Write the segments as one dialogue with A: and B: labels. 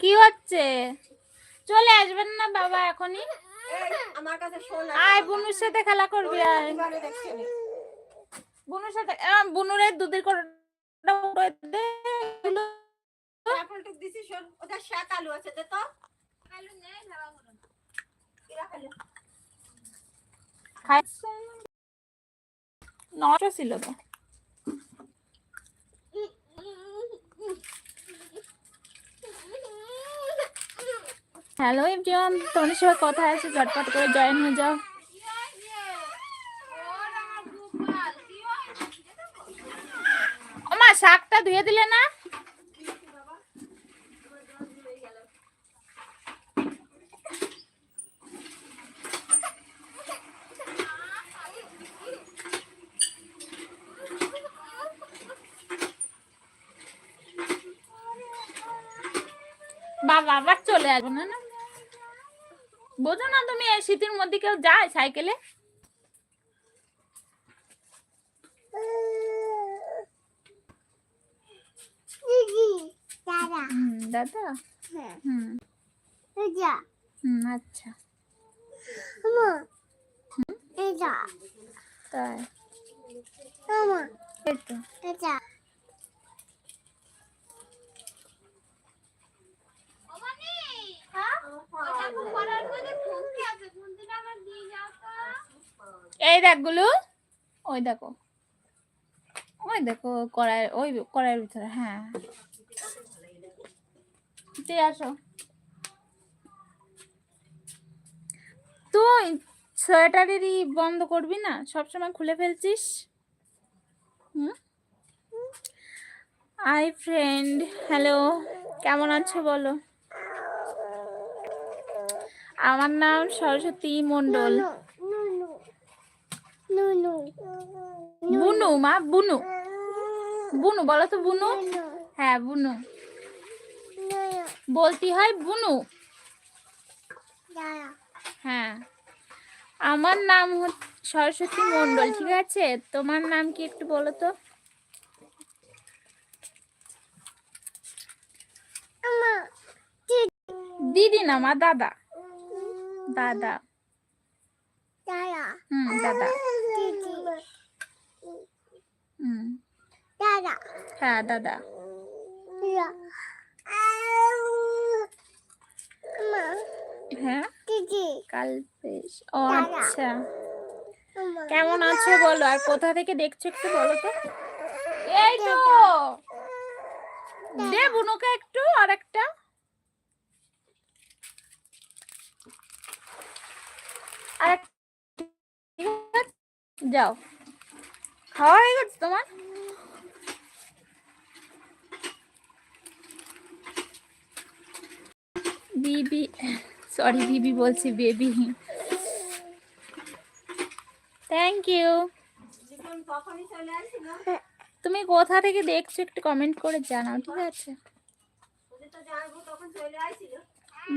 A: কি হচ্ছে? চলে আসবেন না বাবা এখনই?
B: আমার কাছে
A: আয় বুনুর সাথে খেলা করবি। বুনুর সাথে আহ, বুনুরের দুধের দে।
B: দিছি শোন ওটা শাক আলু আছে দে তো। আলু নেই খাওয়া করুন কিরা খাইলে।
A: খাই নষ্ট ছিল তো। হ্যালো এভরিওয়ান তোমাদের সবাই কথা আছে? ঝটপট করে জয়েন হয়ে যাও। ওমা, শাকটা ধুয়ে দিলে না? বাবা, আবার চলে আসব না না? বোঝো না তুমি এই শীতের মধ্যে কেউ যায় সাইকেলে?
C: দাদা
A: হুম
C: হ্যাঁ।
A: হুম।
C: এটা
A: হুম আচ্ছা। তাই
C: আমা
A: এই দেখ গুলু। ওই দেখো। ওই দেখো কড়াই, ওই কড়াইয়ের ভিতরে হ্যাঁ। তুই আসো। তুই সোয়েটারেরই বন্ধ করবি না? সবসময় খুলে ফেলছিস? হুম? আই ফ্রেন্ড হ্যালো কেমন আছো বলো? আমার নাম সরস্বতী
C: নুনু
A: বুনু মা বুনু। বুনু বলো তো বুনু। হ্যাঁ বুনু। বলতে হয় বুনু। হ্যাঁ। আমার নাম সরস্বতী মন্ডল ঠিক আছে? তোমার নাম কি একটু বলো তো? দিদি না মা দাদা। দাদা।
C: দাদা।
A: হুম দাদা।
C: দিদি
A: হুম।
C: দাদা।
A: হ্যাঁ দাদা। হ্যাঁ? কাল বেশ। ও আচ্ছা। কেমন আছো বলো? আর কোথা থেকে দেখছ একটু বলো তো। এই তো। দে বুনুকে একটু আর একটা আর? যাও। খাওয়া হয়ে গেছে তোমার? বিবি সরি বিবি বলছি বেবি। থ্যাংক ইউ তুমি কোথা থেকে দেখছ একটু কমেন্ট করে জানাও ঠিক আছে?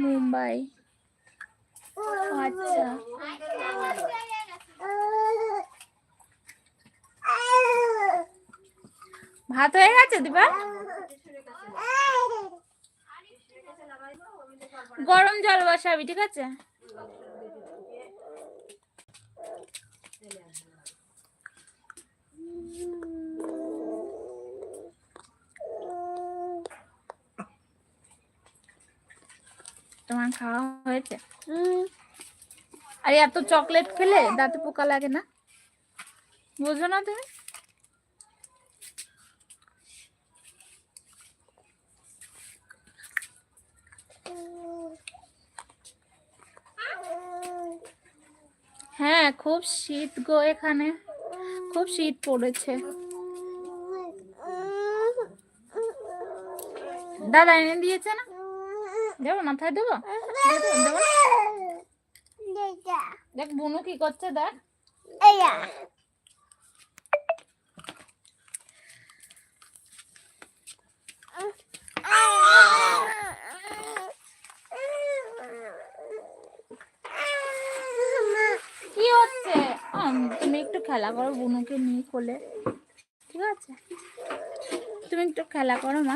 A: মুম্বাই। ভাত হয়ে গেছে দিবা? গরম জল বসাবি ঠিক আছে? তোমার খাওয়া হয়েছে? আর এত চকলেট খেলে দাঁতে পোকা লাগে না? বুঝো না তুমি? হ্যাঁ খুব শীত গো এখানে। খুব শীত পড়েছে। দাদা এনে দিয়েছে না? দেবো, মাথায় দেবো? দেবো না? দেখ বুনু কি করছে দেখ। কি হচ্ছে? আম, তুমি একটু খেলা করো বুনুকে নিয়ে কোলে। ঠিক আছে? তুমি একটু খেলা করো মা।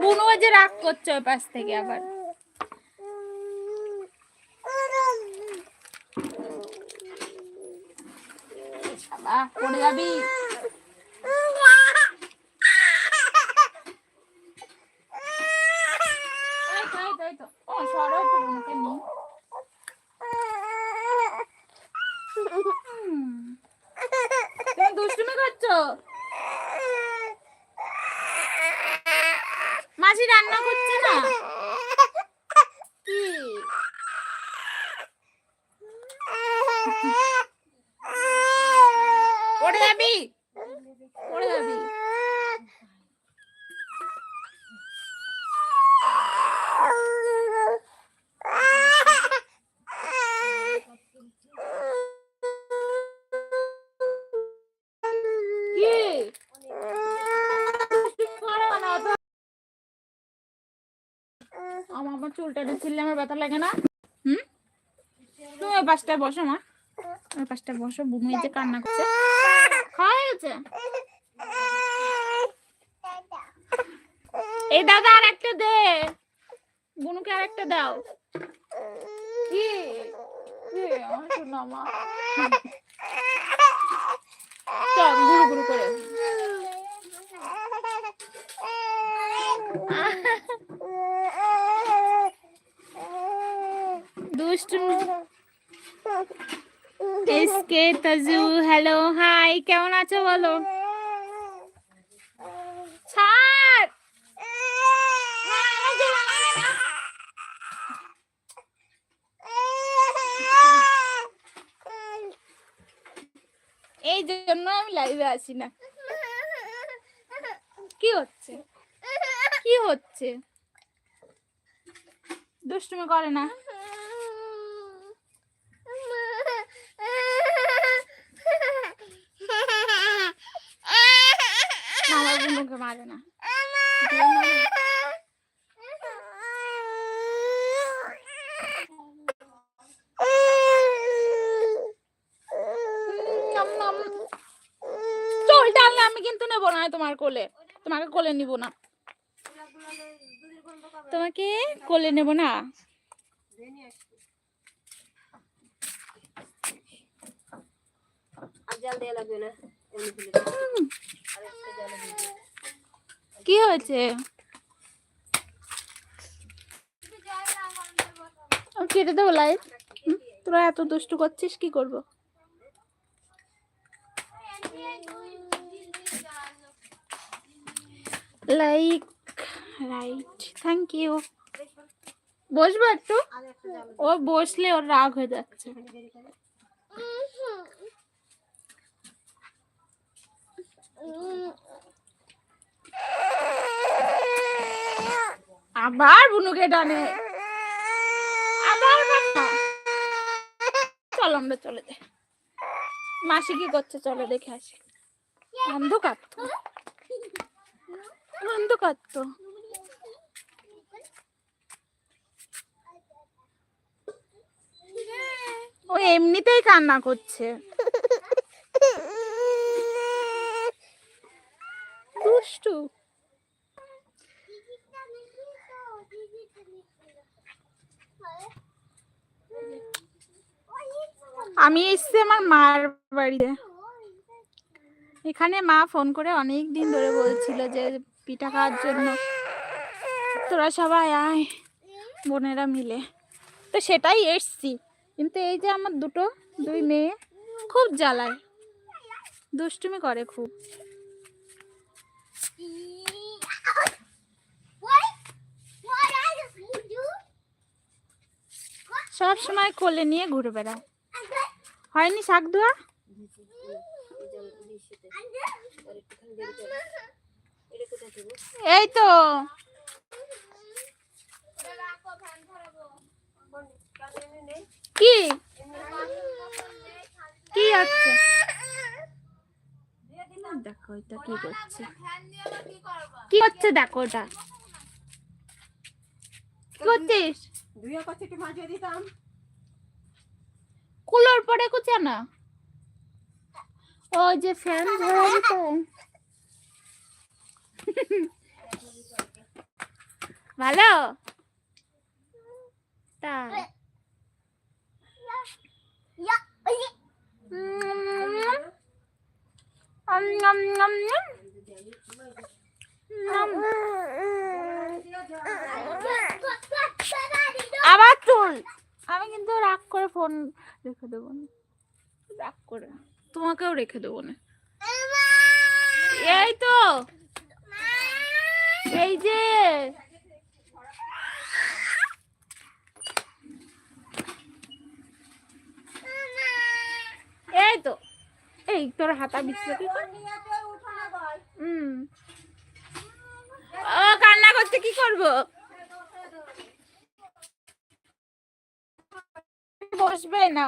A: বুনু ওই যে রাগ করছে ওই পাশ থেকে আবার। বাবা পড়ে যাবি এই তো, এই তো, এই তো। ও, সরো একটু বুনুকে নিয়ে। হুম। তুমি দুষ্টুমি করছ মাসি রান্না করছে না কি পড়ে যাবি পড়ে যাবি কি করো না, অত- আমার ছিললে আমার ব্যথা লাগে না? হুম? তুমি ওই পাশটায় বসো, মা। ওই পাশটায় বসো এই যে কান্না করছে। খাওয়া গেছে এই দাদা আর একটা দে। বুনুকে আর একটা দাও। কি? কি? আমার শোনা, মা চল গুরু গুরু করে দুষ্টু এসকে তাজু হ্যালো হাই কেমন আছো বলো। এই জন্য আমি লাইভে আসি না। কি হচ্ছে? কি হচ্ছে? দুষ্টুমি করে না। আমার মারে না। চল আমি কিন্তু নেব না তোমার কোলে। তোমাকে কোলে নিব না। তোমাকে কোলে নেব না?
B: জল দেওয়া লাগবে না।
A: কি হয়েছে? কেটে দেবো লাইভ তোরা এত দুষ্টু করছিস, কি করব? লাইক রাইট থ্যাংক ইউ বসবো একটু? ও বসলে ওর রাগ হয়ে যাচ্ছে।
B: দেরি করে
A: আবার বুনুকে টানে। আবার। চল আমরা চলে যাই। মাসি কি করছে? চলো দেখে আসি। অন্ধকার তো। অন্ধকার তো। ও এমনিতেই কান্না করছে। দুষ্টু। আমি এসছি আমার মার বাড়িতে। এখানে মা ফোন করে অনেক দিন ধরে বলছিল যে পিঠা খাওয়ার জন্য। তোরা সবাই আয়, বোনেরা মিলে। তো সেটাই এসছি। কিন্তু এই যে আমার দুটো, দুই মেয়ে খুব জ্বালায়। দুষ্টুমি করে খুব। সব সময় কোলে নিয়ে ঘুরে বেড়ায়। হয়নি শাক ধোয়া? এই তো। কি? কি আছে দেখো এটা কি করছে। কি করছে দেখো ওটা। কি করছিস?
B: দুইয়া কাছে একটু মাঝিয়ে দিতাম।
A: কুলোর পরে কুচে না? ওই যে ফ্যান ধরে দিত ভালো? তাই
C: Ya.
A: আবার চুল। আমি কিন্তু রাগ করে ফোন রেখে দেবো না। রাগ করে। তোমাকেও রেখে দেবো না। এই তো। এই যে। এই তো। এই তোর হাতা বিছলে হুম ও কান্না করতে কি করব? বসবে না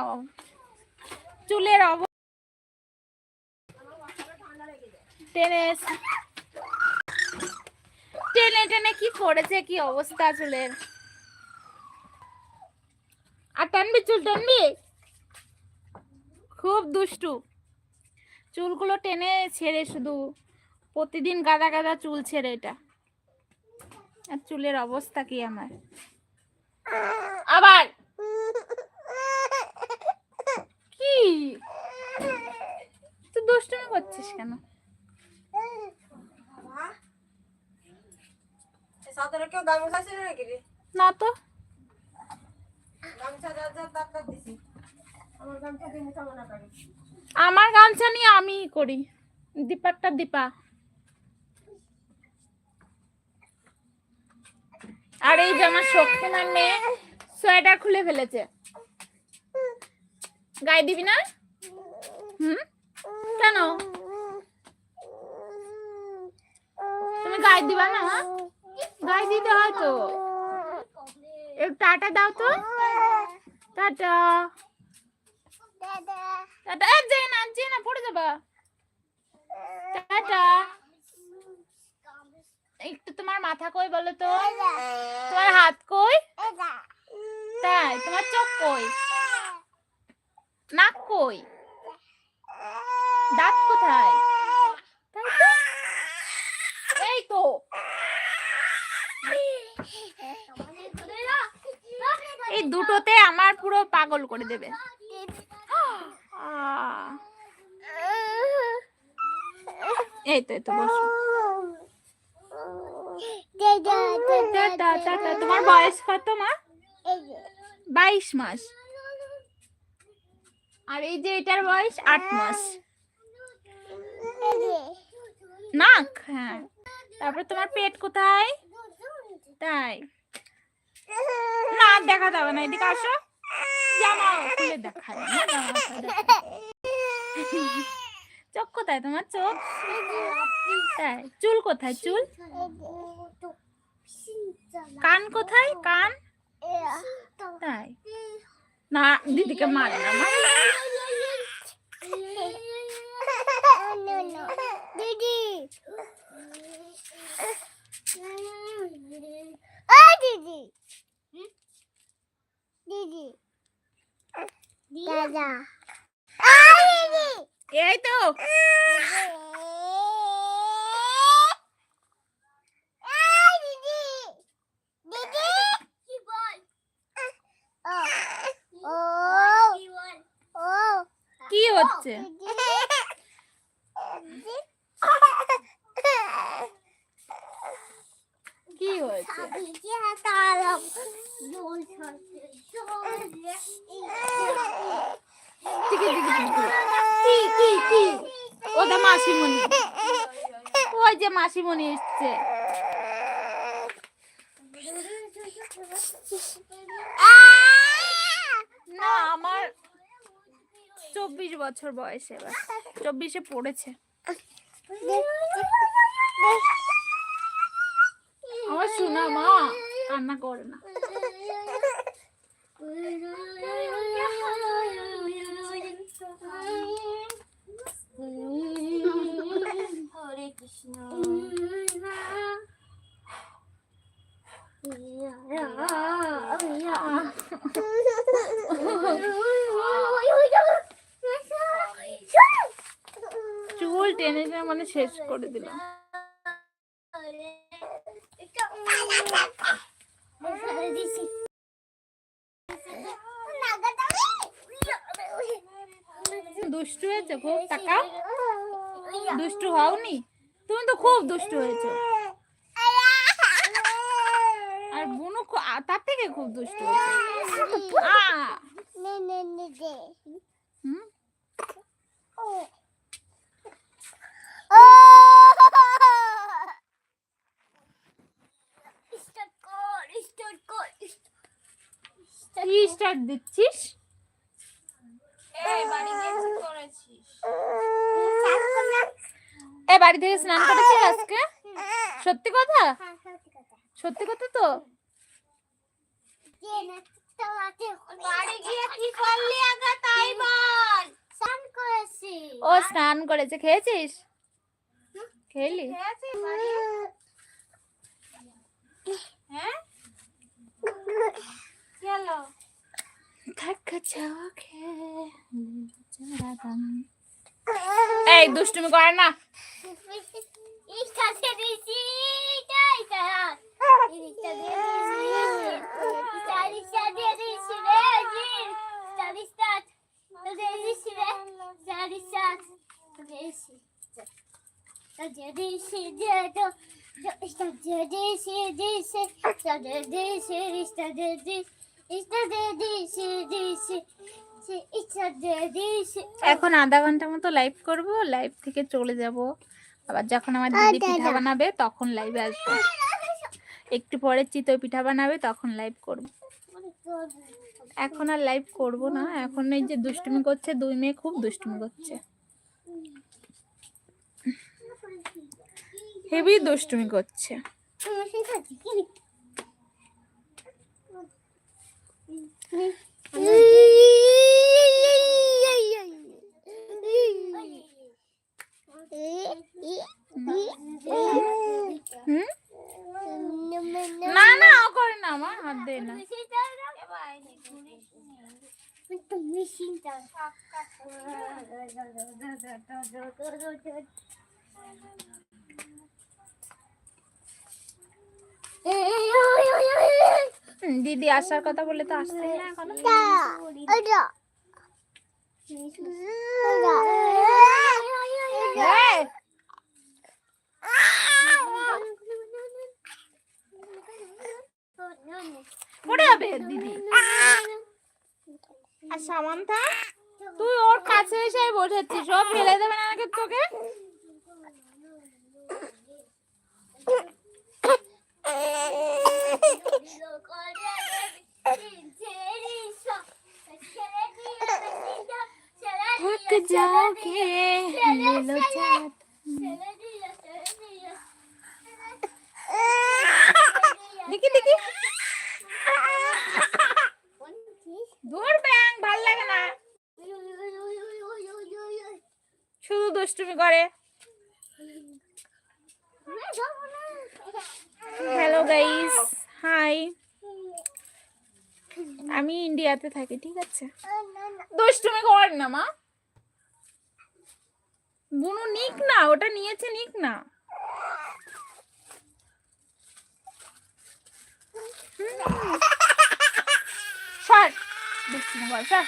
A: চুলের অব টেনে টেনে টেনে কি করেছে, কি অবস্থা চুলের? আর টানবি চুল, টানবি? খুব দুষ্টু। চুলগুলো টেনে ছেড়ে শুধু প্রতিদিন গাদা গাদা চুল ছেড়ে এটা। আর চুলের অবস্থা কি আমার? আবার! কি? তুই দুষ্টুমি করছিস কেন? না তো।
B: আমার গামছা
A: নিয়ে আমি করি। দীপারটা দীপা। আর এই আমার শক্তিমান মেয়ে সোয়েটার খুলে ফেলেছে। গায়ে দিবি না? হুম? কেন? তুমি গায়ে দিবা না? গায়ে দিতে হয় তো। টাটা দাও তো। টাটা। টাটা। এ, যেয়ে না যেয়ে না পড়ে যাবা। টাটা। একটু তোমার মাথা কই বলো তো? তোমার হাত কই? তাই তোমার চোখ কই? নাক কই দাঁত কোথায় এই তো এই দুটোতে আমার পুরো পাগল করে দেবে এই তো এই তো বসো তোমার বয়স কত মা বাইশ মাস আর এই যে এটার বয়স আট মাস। নাক হ্যাঁ। তারপর তোমার পেট কোথায়? তাই। না দেখা যাবে না, এদিকে আসো। না জামা খুলে দেখায়। চোখ কোথায় তোমার? চোখ? তাই। চুল কোথায়? চুল? কান কোথায়? কান? না দিদিকে মারে না
C: দিদি
A: তো
C: কি
A: হচ্ছে? কি হয়েছে? টিকি। কি কি কি? ওটা মাসিমণি। ওই যে মাসিমণি এসছে না আমার চব্বিশ বছর বয়সে এবার। চব্বিশে পড়েছে। আমার শোনা মা রান্না করে না। শেষ করে দিলাম। দুষ্টু হয়েছে খুব টাকা? দুষ্টু হওনি? তুমি তো খুব দুষ্টু হয়েছো। আর বুনু তার থেকে খুব দুষ্টু হয়েছে। হুম? কি স্টার্ট দিচ্ছিস?
B: বাড়ি
A: এ থেকে স্নান করেছিস আজকে? সত্যি কথা? সত্যি কথা তো?
B: বাড়ি গিয়ে কি করলি আগে তাই বল।
C: স্নান করেছি
A: ও স্নান করেছে খেয়েছিস? খেলি?
B: হ্যাঁ।
A: এই দুষ্টুমি করে না।
C: ইস্টা দিয়েছি
A: এখন আধা ঘণ্টা মতো লাইভ করব লাইভ থেকে চলে যাব। আবার যখন আমার দিদি পিঠা বানাবে তখন লাইভে আসব। একটু পরে চিতই পিঠা বানাবে তখন লাইভ করব। এখন আর লাইভ করব না এখন এই যে দুষ্টুমি করছে দুই মেয়ে খুব দুষ্টুমি করছে। হেভি দুষ্টুমি করছে। না না ও করে না আমার হাত দে না। হুম, দিদি আসার কথা বলে তো আসছে না এখনও। এই, পড়ে যাবে দিদি। আর তুই ওর কাছে এসে বসেছিস ও ফেলে দেবে না তোকে? শুধু দুষ্টুমি করে। হ্যালো গাইস হাই আমি ইন্ডিয়াতে থাকি, ঠিক আছে? দুষ্টুমি কর না, মা। বুনু, নিক না, ওটা নিয়েছে, নিক না। সর দুষ্টুমি কর সর